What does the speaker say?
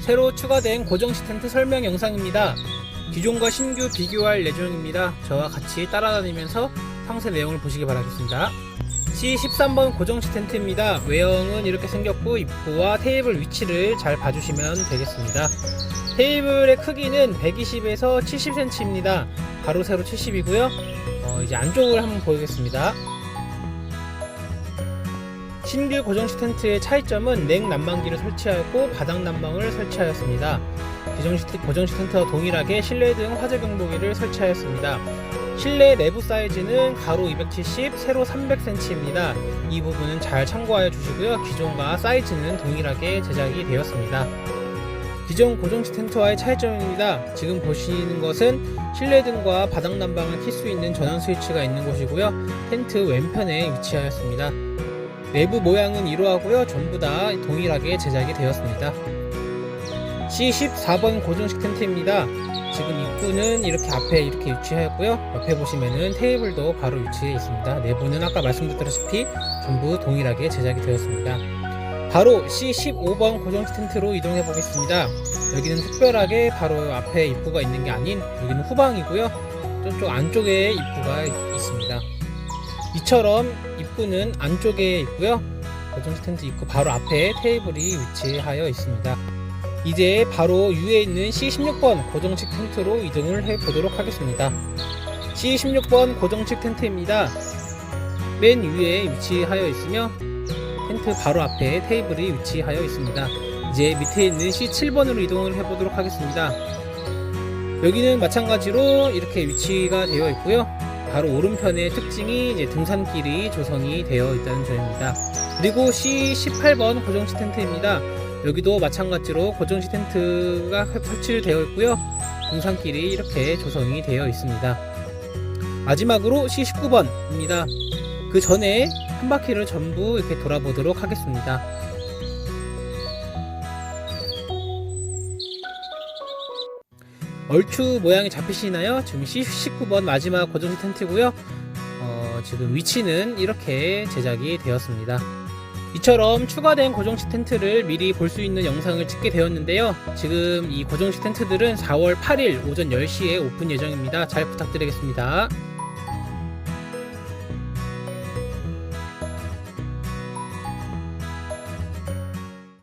새로 추가된 고정식 텐트 설명 영상입니다. 기존과 신규 비교할 예정입니다. 저와 같이 따라다니면서 상세 내용을 보시기 바라겠습니다. C13번 고정식 텐트입니다. 외형은 이렇게 생겼고 입구와 테이블 위치를 잘 봐주시면 되겠습니다. 테이블의 크기는 120에서 70cm입니다. 가로 세로 70이고요. 어, 이제 안쪽을 한번 보겠습니다. 신규 고정식 텐트의 차이점은 냉 난방기를 설치하였고 바닥 난방을 설치하였습니다. 기존식 테- 고정식 텐트와 동일하게 실내 등 화재 경보기를 설치하였습니다. 실내 내부 사이즈는 가로 270, 세로 300cm입니다. 이 부분은 잘 참고하여 주시고요. 기존과 사이즈는 동일하게 제작이 되었습니다. 기존 고정식 텐트와의 차이점입니다. 지금 보시는 것은 실내 등과 바닥 난방을 킬 수 있는 전원 스위치가 있는 곳이고요. 텐트 왼편에 위치하였습니다. 내부 모양은 이러하고요. 전부 다 동일하게 제작이 되었습니다. C14번 고정식 텐트입니다. 지금 입구는 이렇게 앞에 이렇게 위치하였고요. 옆에 보시면은 테이블도 바로 위치해 있습니다. 내부는 아까 말씀드렸다시피 전부 동일하게 제작이 되었습니다. 바로 C15번 고정식 텐트로 이동해 보겠습니다. 여기는 특별하게 바로 앞에 입구가 있는 게 아닌 여기는 후방이고요. 저쪽 안쪽에 입구가 있- 있습니다. 이처럼 입구는 안쪽에 있고요. 고정식 텐트 입구 바로 앞에 테이블이 위치하여 있습니다. 이제 바로 위에 있는 C16번 고정식 텐트로 이동을 해 보도록 하겠습니다. C16번 고정식 텐트입니다. 맨 위에 위치하여 있으며 텐트 바로 앞에 테이블이 위치하여 있습니다. 이제 밑에 있는 C7번으로 이동을 해 보도록 하겠습니다. 여기는 마찬가지로 이렇게 위치가 되어 있고요. 바로 오른편의 특징이 이제 등산길이 조성이 되어 있다는 점입니다. 그리고 C18번 고정식 텐트입니다. 여기도 마찬가지로 고정식 텐트가 설치되어 있고요. 등산길이 이렇게 조성이 되어 있습니다. 마지막으로 C19번입니다. 그 전에 한 바퀴를 전부 이렇게 돌아보도록 하겠습니다. 얼추 모양이 잡히시나요? 지금 C19번 마지막 고정식 텐트고요. 어, 지금 위치는 이렇게 제작이 되었습니다. 이처럼 추가된 고정식 텐트를 미리 볼 수 있는 영상을 찍게 되었는데요. 지금 이 고정식 텐트들은 4월 8일 오전 10시에 오픈 예정입니다. 잘 부탁드리겠습니다.